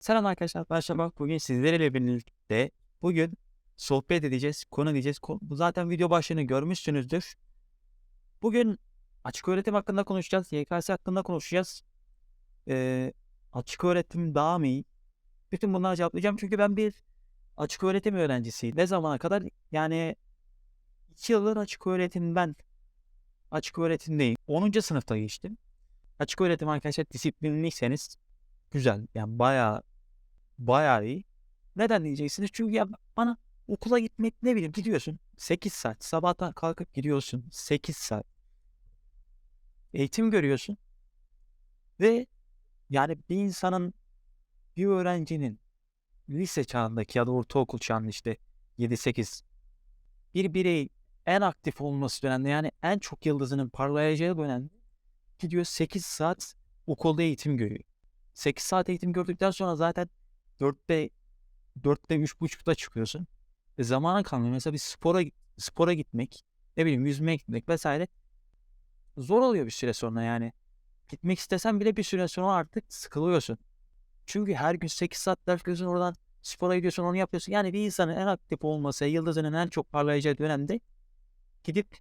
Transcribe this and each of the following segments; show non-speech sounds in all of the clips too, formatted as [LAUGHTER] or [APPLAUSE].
Selam arkadaşlar, ben Şabak. Bugün sizlerle birlikte bugün sohbet edeceğiz, konu Bu zaten video başlığını görmüşsünüzdür. Bugün açık öğretim hakkında konuşacağız, YKS hakkında konuşacağız. Ee, açık öğretim daha mı iyi? Bütün bunları cevaplayacağım çünkü ben bir açık öğretim öğrencisiyim. Ne zamana kadar? Yani 2 yıldır açık öğretim ben açık öğretimdeyim. 10. sınıfta geçtim. Açık öğretim arkadaşlar disiplinliyseniz güzel. Yani bayağı bayağı iyi. Neden diyeceksiniz? Çünkü ya bana okula gitmek ne bileyim gidiyorsun 8 saat. Sabahtan kalkıp gidiyorsun 8 saat. Eğitim görüyorsun. Ve yani bir insanın bir öğrencinin lise çağındaki ya da ortaokul çağında işte 7-8 bir birey en aktif olması dönemde yani en çok yıldızının parlayacağı dönemde gidiyor 8 saat okulda eğitim görüyor. 8 saat eğitim gördükten sonra zaten 4'te 4'te 3.30'da çıkıyorsun. E zamanın kalmıyor. Mesela bir spora spora gitmek, ne bileyim yüzmeye gitmek vesaire zor oluyor bir süre sonra yani. Gitmek istesen bile bir süre sonra artık sıkılıyorsun. Çünkü her gün 8 saat ders görüyorsun oradan spora gidiyorsun onu yapıyorsun. Yani bir insanın en aktif olması, yıldızının en çok parlayacağı dönemde gidip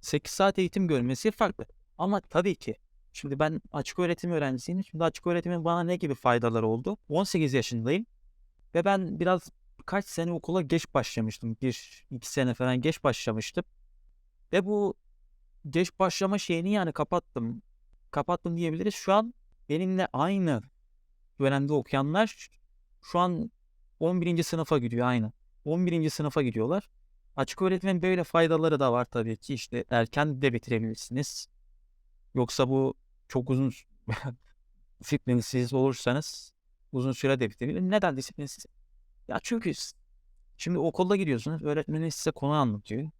8 saat eğitim görmesi farklı. Ama tabii ki şimdi ben açık öğretim öğrencisiyim. Şimdi açık öğretimin bana ne gibi faydaları oldu? 18 yaşındayım. Ve ben biraz kaç sene okula geç başlamıştım. Bir, iki sene falan geç başlamıştım. Ve bu geç başlama şeyini yani kapattım. Kapattım diyebiliriz. Şu an benimle aynı dönemde okuyanlar şu an 11. sınıfa gidiyor aynı. 11. sınıfa gidiyorlar. Açık öğretimin böyle faydaları da var tabii ki. İşte erken de bitirebilirsiniz. Yoksa bu çok uzun [LAUGHS] disiplinsiz olursanız uzun süre de. Neden disiplinsiz? Ya çünkü şimdi okulda gidiyorsunuz. Öğretmeniniz size konu anlatıyor.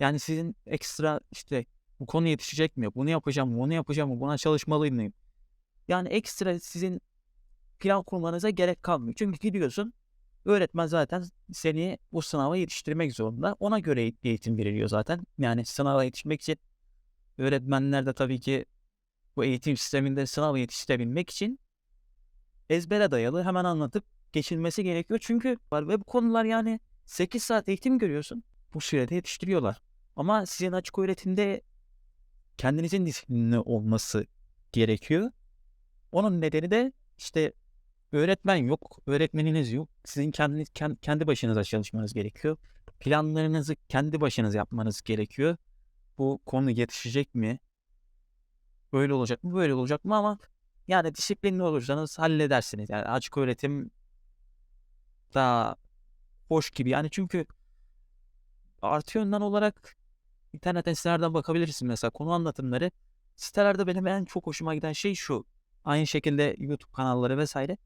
Yani sizin ekstra işte bu konu yetişecek mi? Bunu yapacağım mı? Bunu yapacağım mı? Buna çalışmalıyım mıyım? Yani ekstra sizin plan kurmanıza gerek kalmıyor. Çünkü gidiyorsun öğretmen zaten seni bu sınava yetiştirmek zorunda. Ona göre eğ- eğitim veriliyor zaten. Yani sınava yetişmek için öğretmenler de tabii ki bu eğitim sisteminde sınava yetiştirebilmek için ezbere dayalı hemen anlatıp geçilmesi gerekiyor. Çünkü var ve bu konular yani 8 saat eğitim görüyorsun. Bu sürede yetiştiriyorlar. Ama sizin açık öğretimde kendinizin disiplinli olması gerekiyor. Onun nedeni de işte öğretmen yok, öğretmeniniz yok. Sizin kendiniz kend- kendi başınıza çalışmanız gerekiyor. Planlarınızı kendi başınız yapmanız gerekiyor. Bu konu yetişecek mi? Böyle olacak mı? Böyle olacak mı? Ama yani disiplinli olursanız halledersiniz. Yani açık öğretim daha hoş gibi. Yani çünkü artı yönden olarak internetten sitelerden bakabilirsin mesela konu anlatımları. Sitelerde benim en çok hoşuma giden şey şu. Aynı şekilde YouTube kanalları vesaire.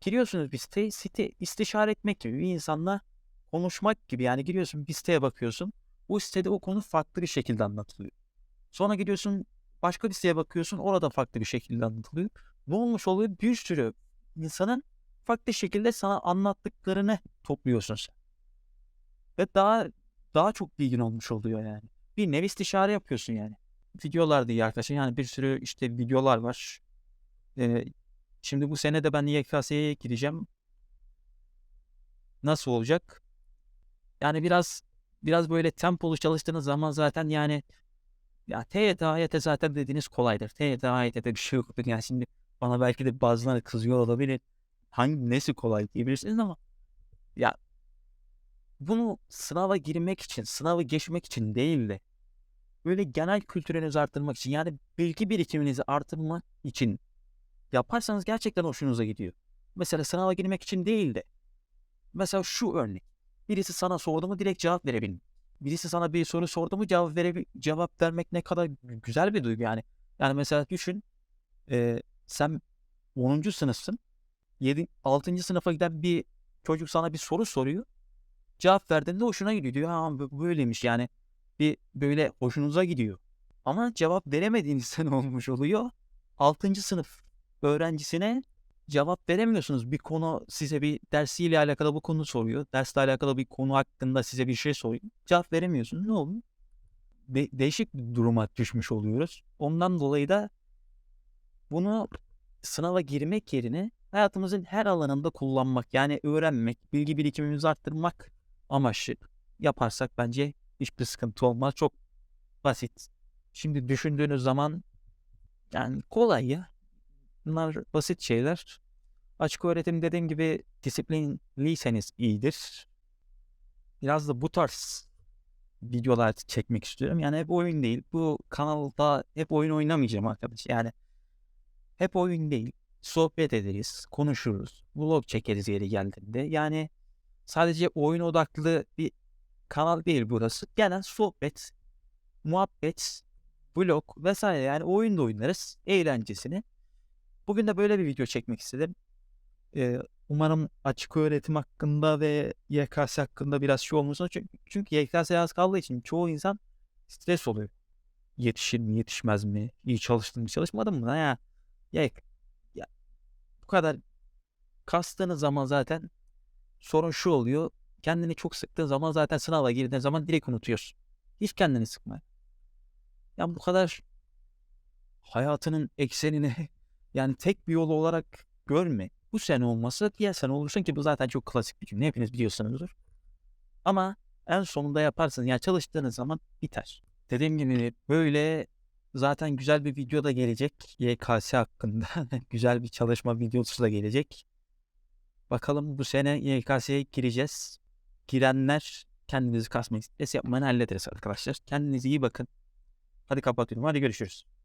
Giriyorsunuz bir siteye, site istişare etmek gibi bir insanla konuşmak gibi. Yani giriyorsun bir siteye bakıyorsun. Bu sitede o konu farklı bir şekilde anlatılıyor. Sonra gidiyorsun başka bir siteye bakıyorsun orada farklı bir şekilde anlatılıyor. Ne olmuş oluyor? Bir sürü insanın farklı şekilde sana anlattıklarını topluyorsun sen. Ve daha daha çok bilgin olmuş oluyor yani. Bir nevi istişare yapıyorsun yani. Videolar diye arkadaşlar yani bir sürü işte videolar var. Ee, şimdi bu sene de ben YKS'ye gireceğim. Nasıl olacak? Yani biraz biraz böyle tempolu çalıştığınız zaman zaten yani ya TYT, AYT zaten dediğiniz kolaydır. TYT, AYT'de bir şey yoktur. Yani şimdi bana belki de bazıları kızıyor olabilir. Hangi nesi kolay diyebilirsiniz ama ya bunu sınava girmek için, sınavı geçmek için değil de böyle genel kültürünüzü arttırmak için yani bilgi birikiminizi artırmak için yaparsanız gerçekten hoşunuza gidiyor. Mesela sınava girmek için değil de mesela şu örnek. Birisi sana sordu mu direkt cevap verebilin. Birisi sana bir soru sordu mu cevap verebil cevap vermek ne kadar gü- güzel bir duygu yani. Yani mesela düşün e, sen 10. sınıfsın. 7 6. sınıfa giden bir çocuk sana bir soru soruyor. Cevap verdiğinde hoşuna gidiyor. Diyor ha böyleymiş yani. Bir böyle hoşunuza gidiyor. Ama cevap veremediğinizde [LAUGHS] ne olmuş oluyor? 6. sınıf öğrencisine cevap veremiyorsunuz. Bir konu size bir dersiyle alakalı bu konu soruyor. Dersle alakalı bir konu hakkında size bir şey soruyor. Cevap veremiyorsunuz. Ne oluyor? De- değişik bir duruma düşmüş oluyoruz. Ondan dolayı da bunu sınava girmek yerine hayatımızın her alanında kullanmak yani öğrenmek, bilgi birikimimizi arttırmak amaçlı yaparsak bence hiçbir sıkıntı olmaz. Çok basit. Şimdi düşündüğünüz zaman yani kolay ya. Bunlar basit şeyler. Açık öğretim dediğim gibi disiplinliyseniz iyidir. Biraz da bu tarz videolar çekmek istiyorum. Yani hep oyun değil. Bu kanalda hep oyun oynamayacağım arkadaş. Yani hep oyun değil. Sohbet ederiz, konuşuruz, vlog çekeriz yeri geldiğinde. Yani sadece oyun odaklı bir kanal değil burası. Genel sohbet, muhabbet, vlog vesaire yani oyun da oynarız eğlencesini. Bugün de böyle bir video çekmek istedim. Ee, umarım açık öğretim hakkında ve YKS hakkında biraz şey olmasın. Çünkü, çünkü YKS az kaldığı için çoğu insan stres oluyor. Yetişir mi, yetişmez mi? İyi çalıştım mı, çalışmadım mı? Ya, ya, ya bu kadar kastığınız zaman zaten sorun şu oluyor. Kendini çok sıktığın zaman zaten sınava girdiğin zaman direkt unutuyorsun. Hiç kendini sıkma. Ya bu kadar hayatının eksenini [LAUGHS] yani tek bir yol olarak görme. Bu sene olmasa diğer sene olursun ki bu zaten çok klasik bir cümle. Hepiniz biliyorsunuzdur. Ama en sonunda yaparsın. Yani çalıştığınız zaman biter. Dediğim gibi böyle zaten güzel bir video da gelecek. YKS hakkında [LAUGHS] güzel bir çalışma videosu da gelecek. Bakalım bu sene YKS'ye gireceğiz. Girenler kendinizi kasmayın. Stres yapmayı hallederiz arkadaşlar. Kendinize iyi bakın. Hadi kapatıyorum. Hadi görüşürüz.